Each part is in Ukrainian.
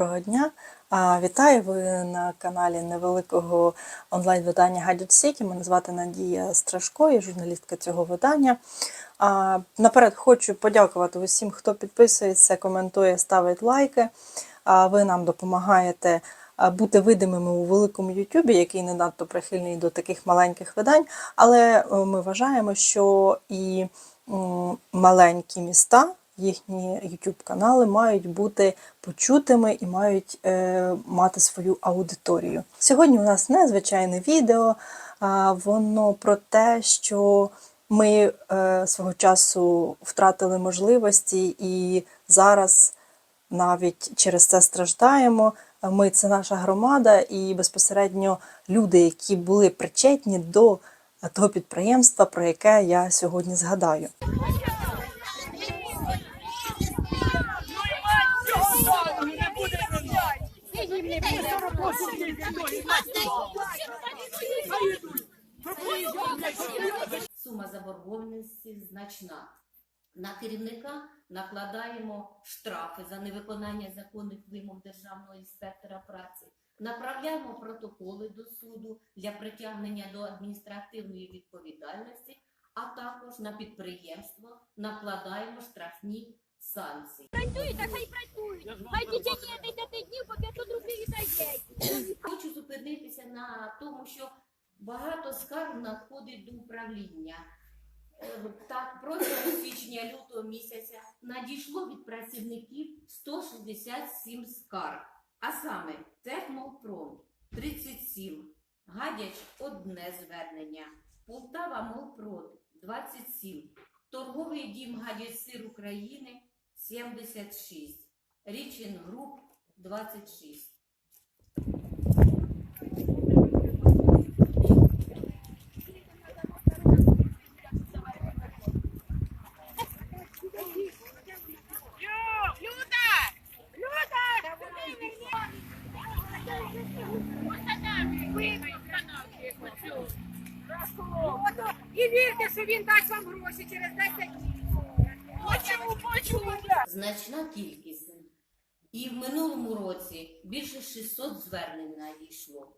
Доброго дня! Вітаю ви на каналі невеликого онлайн-видання Gadget City. Мене звати Надія Страшко, я журналістка цього видання. Наперед хочу подякувати усім, хто підписується, коментує, ставить лайки. Ви нам допомагаєте бути видимими у великому Ютубі, який не надто прихильний до таких маленьких видань. Але е, ми вважаємо, що і маленькі міста їхні YouTube канали мають бути почутими і мають е, мати свою аудиторію. Сьогодні у нас незвичайне відео, а воно про те, що ми е, свого часу втратили можливості і зараз навіть через це страждаємо. Ми це наша громада, і безпосередньо люди, які були причетні до того підприємства, про яке я сьогодні згадаю. Сума заборгованості значна. На керівника накладаємо штрафи за невиконання законних вимог державного інспектора праці, направляємо протоколи до суду для притягнення до адміністративної відповідальності, а також на підприємство накладаємо штрафні санкції. Працюють, а хай працюють. Хай в течение 10 днів по 500 рублів дають. Хочу зупинитися на тому, що багато скарг надходить до управління. Е, Так, протягом січня-лютого місяця надійшло від працівників 167 скарг, а саме Техмолпром 37, Гадяч одне звернення, Полтава Молпрод 27, Торговий дім Гадяч Сир України 76, Річин Груп 26. І вірте, що він дасть вам гроші через 10 днів. Хочемо почути. значна кількість. І в минулому році більше 600 звернень надійшло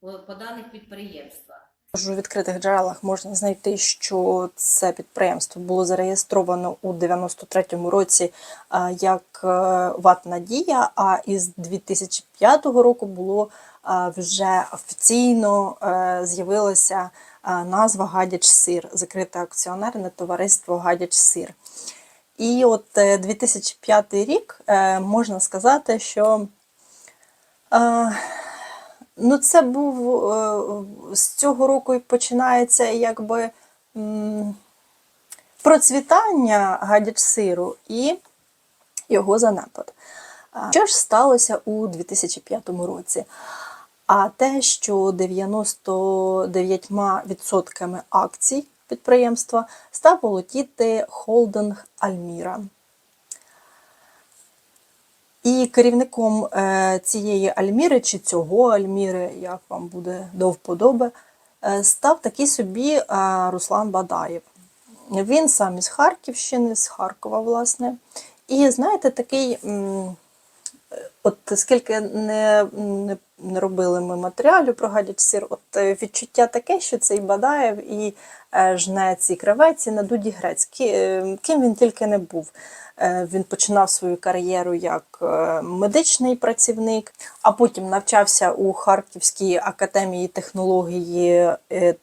по, по даних підприємства. У відкритих джерелах можна знайти, що це підприємство було зареєстровано у 93-му році як е, ВАТ Надія, а із 2005 року було вже офіційно е, з'явилася назва Гадяч Сир, закрите акціонерне товариство Гадяч Сир. І от е, 2005 рік е, можна сказати, що е, Ну, це був е, з цього року і починається якби процвітання гадяч-сиру і його занепад. Що ж сталося у 2005 році? А те, що 99% акцій підприємства став володіти холдинг Альміра. І керівником е, цієї Альміри чи цього Альміри, як вам буде до вподоби, е, став такий собі е, Руслан Бадаєв. Він сам із Харківщини, з Харкова, власне. І знаєте, такий, от скільки не, не, не робили ми матеріалів про гадяч сир, от відчуття таке, що цей Бадаєв і е, жне ці кравеці на дуді грець, е, ким він тільки не був. Е, Він починав свою кар'єру як медичний працівник, а потім навчався у Харківській академії технології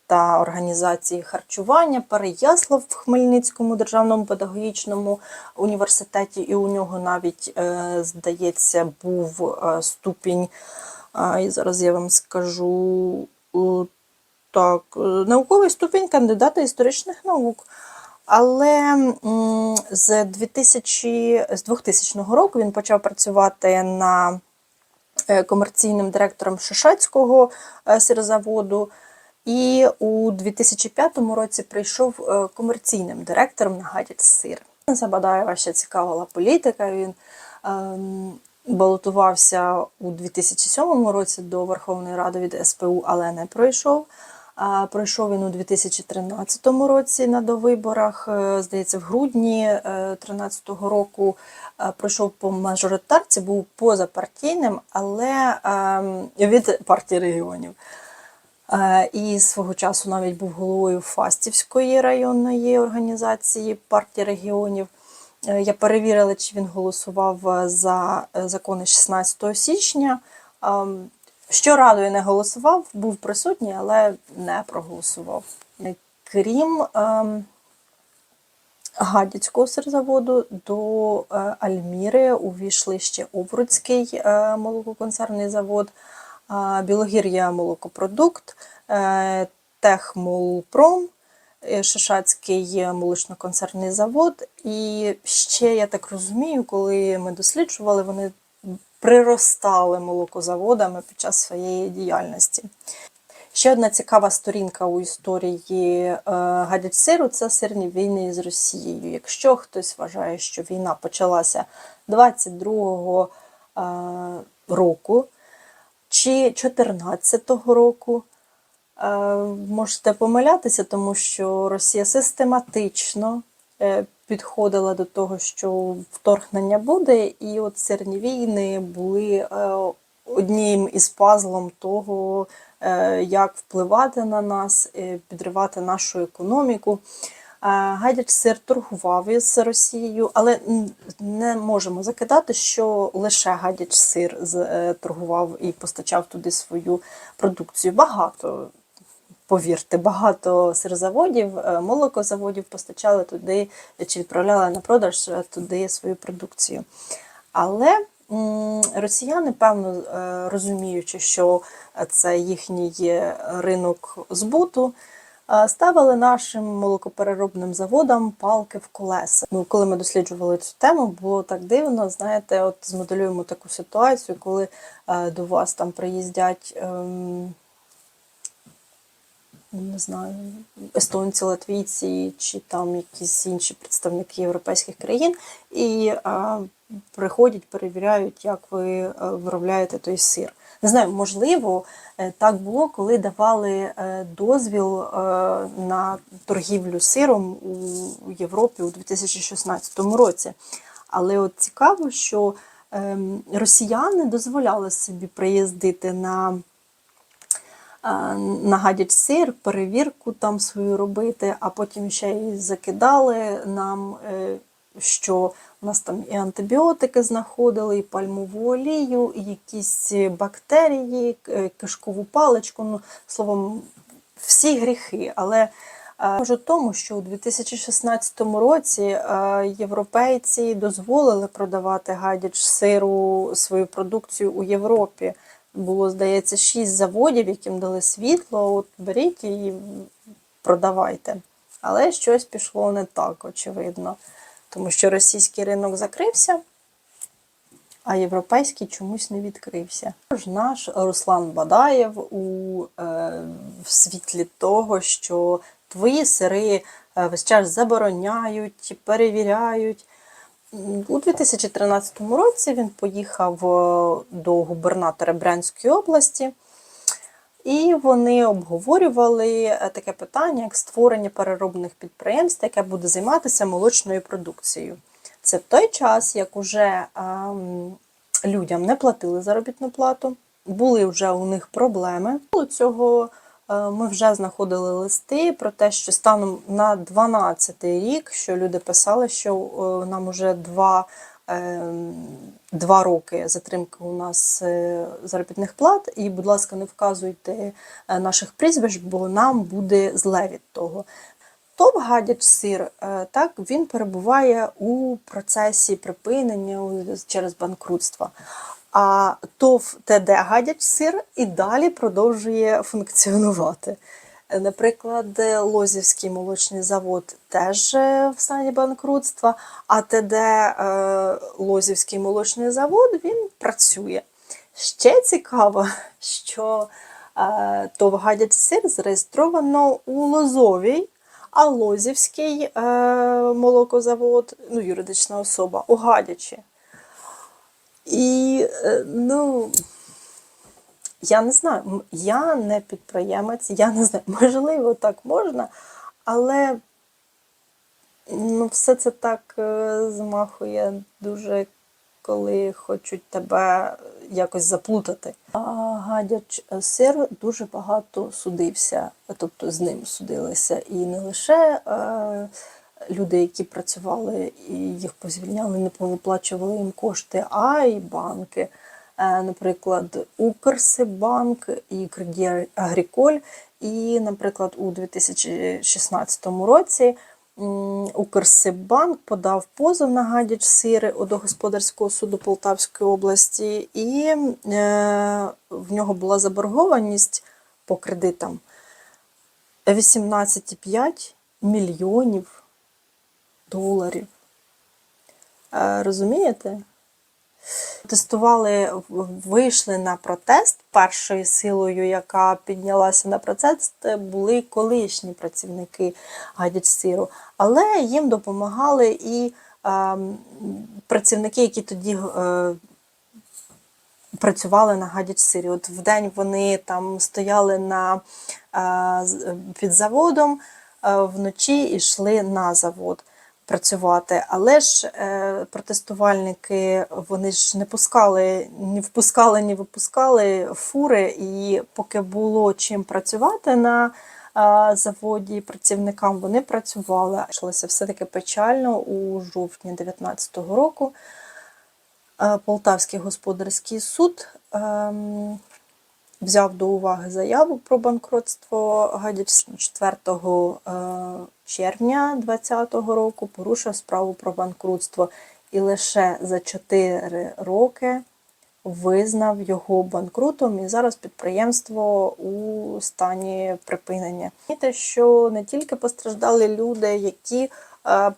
та організації харчування, переяслав в Хмельницькому державному педагогічному університеті, і у нього навіть, здається, був ступінь. І зараз я вам скажу так, науковий ступінь кандидата історичних наук. Але з 2000, з 2000 року він почав працювати на е, комерційним директором Шишацького е, сирзаводу. І у 2005 році прийшов е, комерційним директором на Гадяч Сир. Забадаєва ще цікавила політика. Він ем, балотувався у 2007 році до Верховної Ради від СПУ, але не пройшов. Пройшов він у 2013 році на довиборах. Е, Здається, в грудні 2013 року е, пройшов по мажоритарці, був позапартійним, але ем, від партії регіонів. Е, І свого часу навіть був головою Фастівської районної організації партії регіонів. Е, Я перевірила, чи він голосував е, за е, закони 16 січня. Що радує, не голосував, був присутній, але не проголосував. Крім ем, Гадяцького сирзаводу до е, Альміри увійшли ще Овруцький е, молококонцерний завод, е, Білогір'я молокопродукт, е, Техмолпром, е, Шишацький молочно-концерний завод. І ще, я так розумію, коли ми досліджували, вони приростали молокозаводами під час своєї діяльності. Ще одна цікава сторінка у історії е, це сирні війни з Росією. Якщо хтось вважає, що війна почалася 22-го е, року чи 14-го року, е, можете помилятися, тому що Росія систематично підходила до того, що вторгнення буде, і от сирні війни були е, одним із пазлом того, е, як впливати на нас, е, підривати нашу економіку. Гадяч сир торгував із Росією, але не можемо закидати, що лише гадяч сир торгував і постачав туди свою продукцію. Багато, повірте, багато сирзаводів, е, молокозаводів постачали туди чи відправляли на продаж е, туди свою продукцію. Але росіяни, певно, е, розуміючи, що це їхній е, ринок збуту, е, ставили нашим молокопереробним заводам палки в колеса. Ну, коли ми досліджували цю тему, було так дивно. Знаєте, от змоделюємо таку ситуацію, коли е, до вас там приїздять. ем, не знаю, естонці, латвійці чи там якісь інші представники європейських країн, і а, приходять, перевіряють, як ви е, виробляєте той сир. Не знаю, можливо, е, так було, коли давали е, дозвіл на торгівлю сиром у Європі у 2016 році. Але от цікаво, що ем, росіяни дозволяли собі приїздити на нагадять сир, перевірку там свою робити, а потім ще й закидали нам, е, що у нас там і антибіотики знаходили, і пальмову олію, і якісь бактерії, е, кишкову паличку. Ну, словом, всі гріхи. Але е, Можу тому, що у 2016 році е, європейці дозволили продавати гадяч сиру свою продукцію у Європі. Було, здається, шість заводів, яким дали світло. От беріть і продавайте. Але щось пішло не так, очевидно. Тому що російський ринок закрився, а європейський чомусь не відкрився. Тож Наш Руслан Бадаєв у е, в світлі того, що твої сири е, весь час забороняють, перевіряють. У 2013 році він поїхав е, до губернатора Брянської області, і вони обговорювали е, таке питання, як створення переробних підприємств, яке буде займатися молочною продукцією. Це в той час, як уже ем, людям не платили заробітну плату, були вже у них проблеми. Цього ми вже знаходили листи про те, що станом на 12 рік, що люди писали, що е, нам уже два, е, два роки затримки у нас е, заробітних плат, і, будь ласка, не вказуйте е, наших прізвищ, бо нам буде зле від того. ТОВ гадяч сир, е, так, він перебуває у процесі припинення через банкрутство. А ТОВ ТД гадяч сир і далі продовжує функціонувати. Наприклад, Лозівський молочний завод теж е, в стані банкрутства, а ТД е, Лозівський молочний завод він працює. Ще цікаво, що е, ТОВ гадяч сир зареєстровано у Лозовій, а Лозівський молокозавод, ну, юридична особа, у Гадячі. І, е, ну, я не знаю, я не підприємець, я не знаю, можливо, так можна, але Ну, все це так е, змахує дуже, коли хочуть тебе якось заплутати. А гадяч е, сир дуже багато судився, тобто з ним судилися. І не лише е, люди, які працювали і їх позвільняли, не повиплачували їм кошти, а й банки. Е, Наприклад, Укрсибанк і Кредит Агріколь. І, наприклад, у 2016 році Укрсибанк подав позов на гадяч сири до господарського суду Полтавської області, і е, в нього була заборгованість по кредитам 18,5 мільйонів доларів. Е, Розумієте? Протестували, вийшли на протест першою силою, яка піднялася на протест, були колишні працівники гадячсиру. Але їм допомагали і ем, працівники, які тоді е, працювали на гадячсирі. От вдень вони там стояли на, е, під заводом, е, вночі йшли на завод працювати. Але ж е, протестувальники вони ж не пускали, ні впускали, ні випускали фури, і поки було чим працювати на е, заводі працівникам, вони працювали. Почалося все таки печально у жовтні 2019 року. Е, Полтавський господарський суд ем, взяв до уваги заяву про банкротство Гадяч 4 е, червня 2020 року порушив справу про банкрутство і лише за 4 роки визнав його банкрутом, і зараз підприємство у стані припинення. Те, що не тільки постраждали люди, які е,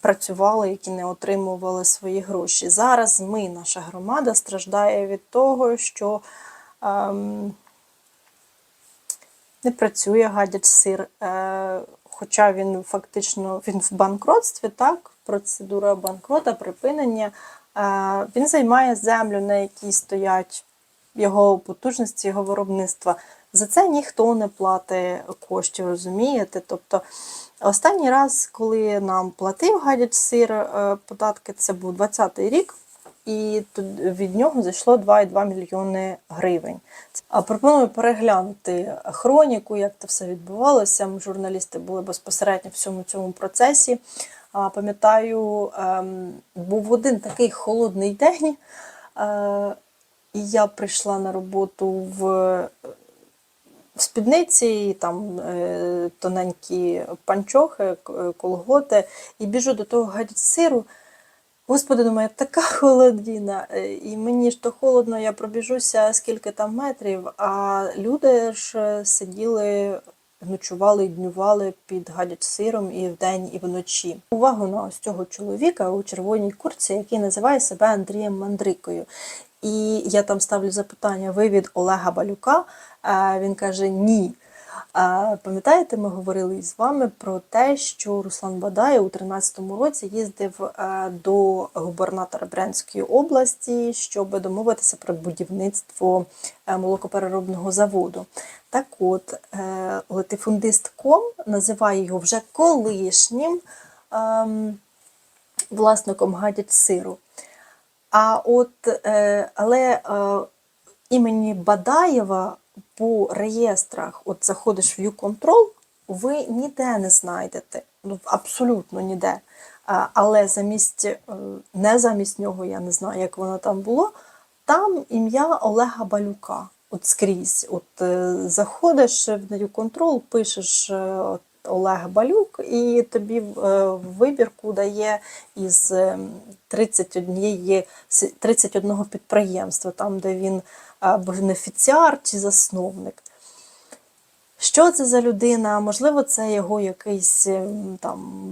працювали, які не отримували свої гроші. Зараз ми, наша громада, страждає від того, що не працює гадяч сир, е, хоча він фактично він в банкротстві, так, процедура банкрота, припинення. Е, він займає землю, на якій стоять його потужності, його виробництва. За це ніхто не платить коштів, розумієте? Тобто останній раз, коли нам платив гадяч сир е, податки, це був 20-й рік, і від нього зайшло 2,2 мільйони гривень. А пропоную переглянути хроніку, як це все відбувалося. Ми журналісти були безпосередньо в всьому цьому процесі. А, Пам'ятаю, ем, був один такий холодний день, е, і я прийшла на роботу в в спідниці, там е, тоненькі панчохи, колготи, і біжу до того гадять сиру. Господи, думаю, така холодіна, е, і мені ж то холодно, я пробіжуся скільки там метрів, а люди ж е, сиділи, ночували днювали під гадяч сиром і вдень, і вночі. Увагу на ось цього чоловіка у червоній курці, який називає себе Андрієм Мандрикою. І я там ставлю запитання: ви від Олега Балюка? А він каже ні. Пам'ятаєте, ми говорили із вами про те, що Руслан Бадай у 2013 році їздив е, до губернатора Брянської області, щоб домовитися про будівництво е, молокопереробного заводу. Так от, е, латифундист.ком називає його вже колишнім ем, власником гадять сиру. А от, але імені Бадаєва по реєстрах, от заходиш в YouControl, ви ніде не знайдете. Ну, абсолютно ніде. Але замість, е, не замість нього, я не знаю, як воно там було, там ім'я Олега Балюка. От скрізь. От е, заходиш в YouControl, пишеш е, Олег Балюк, і тобі е, вибірку дає із е, 31, 31 підприємства, там, де він бенефіціар чи засновник. Що це за людина? Можливо, це його якийсь ем, там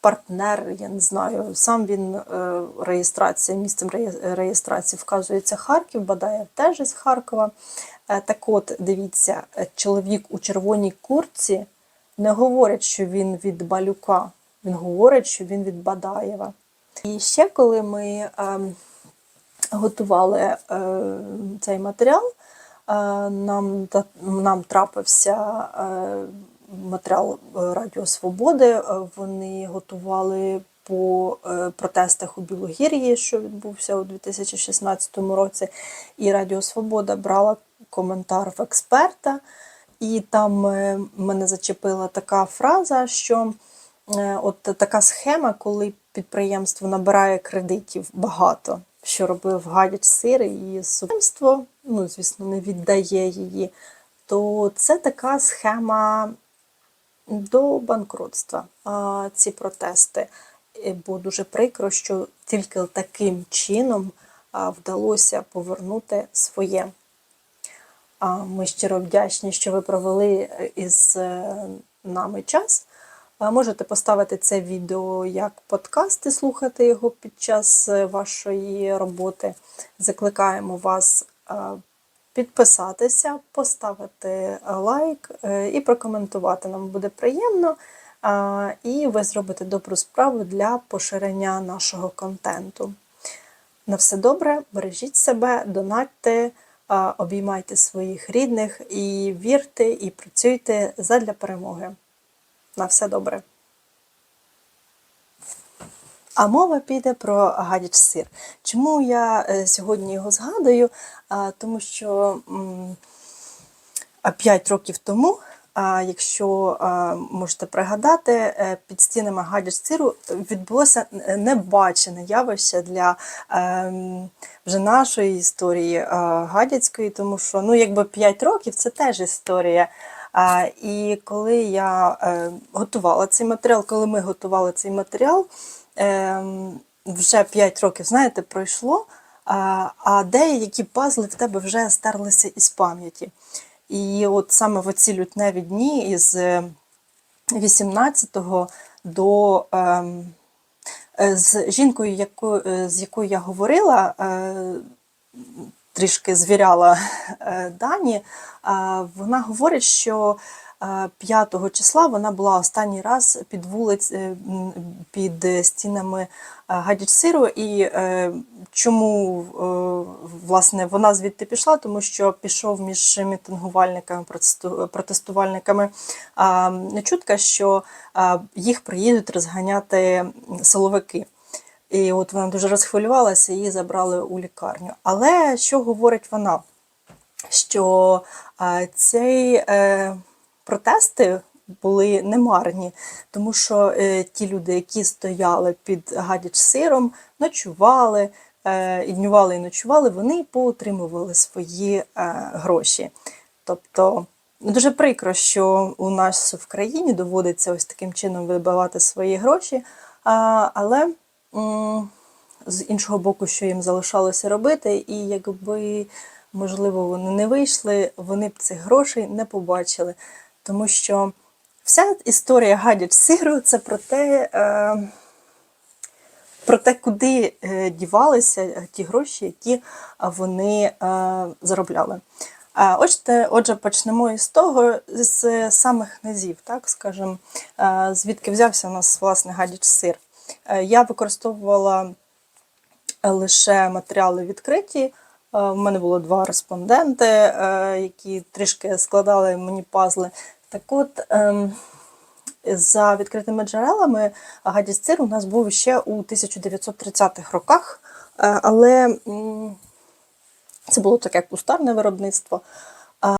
партнер, я не знаю. Сам він е, реєстрація, місцем реєстрації вказується Харків, Бадаєв теж із Харкова. Е, Так от, дивіться, е, чоловік у червоній курці не говорить, що він від Балюка, він говорить, що він від Бадаєва. І ще коли ми ем, готували е, цей матеріал, е, нам, нам трапився е, матеріал Радіо Свободи. Вони готували по протестах у Білогір'ї, що відбувся у 2016 році. І Радіо Свобода брала коментар в експерта. І там е, мене зачепила така фраза, що е, от така схема, коли підприємство набирає кредитів багато, що робив гадяч сир і субприємство, ну, звісно, не віддає її, то це така схема до банкротства. А, ці протести. Е, Бо дуже прикро, що тільки таким чином вдалося повернути своє. Ми щиро вдячні, що ви провели е, із е, нами час. Можете поставити це відео як подкаст і слухати його під час е, вашої роботи. Закликаємо вас підписатися, поставити лайк і прокоментувати. Нам буде приємно. І ви зробите добру справу для поширення нашого контенту. На все добре, бережіть себе, донатьте, обіймайте своїх рідних і вірте, і працюйте задля перемоги. На все добре. А мова піде про гадяч сир. Чому я е, сьогодні його згадую? Тому що 5 років тому, якщо можете пригадати, е, під стінами гадяч сиру відбулося небачене явище для ем, вже нашої історії е, гадяцької, тому що ну, якби 5 років це теж історія. І коли я е, готувала цей матеріал, коли ми готували цей матеріал, е, вже 5 років, знаєте, пройшло, а, а деякі пазли в тебе вже стерлися із пам'яті. І от саме в оці лютневі дні із е, 18 до ем, е, з жінкою, яко, е, з якою я говорила, е, трішки звіряла е, дані, вона говорить, що е, 5 числа вона була останній раз під вулиць, е, під е, стінами Гадяч-Сиру. І е, чому е, власне вона звідти пішла? Тому що пішов між мітингувальниками, протестувальниками чутка, що їх приїдуть розганяти силовики. І от вона дуже розхвилювалася, її забрали у лікарню. Але що говорить вона? Що е, протести були немарні, тому що е, ті люди, які стояли під гадяч сиром, ночували, е, і днювали і ночували, вони поотримували свої е, гроші. Тобто дуже прикро, що у нас в країні доводиться ось таким чином вибивати свої гроші, а, але з іншого боку, що їм залишалося робити, і якби, можливо, вони не вийшли, вони б цих грошей не побачили. Тому що вся історія гадяч сиру це про те, е, про те, куди е, дівалися ті гроші, які вони е, заробляли. Отже, отже, почнемо із того, з самих низів, так скажемо, е, звідки взявся у нас власне гадяч сир. Е, Я використовувала лише матеріали відкриті. Е, В мене було два респонденти, е, які трішки складали мені пазли. Так от, ем, за відкритими джерелами гадісцир у нас був ще у 1930-х роках, е, але це було таке кустарне виробництво.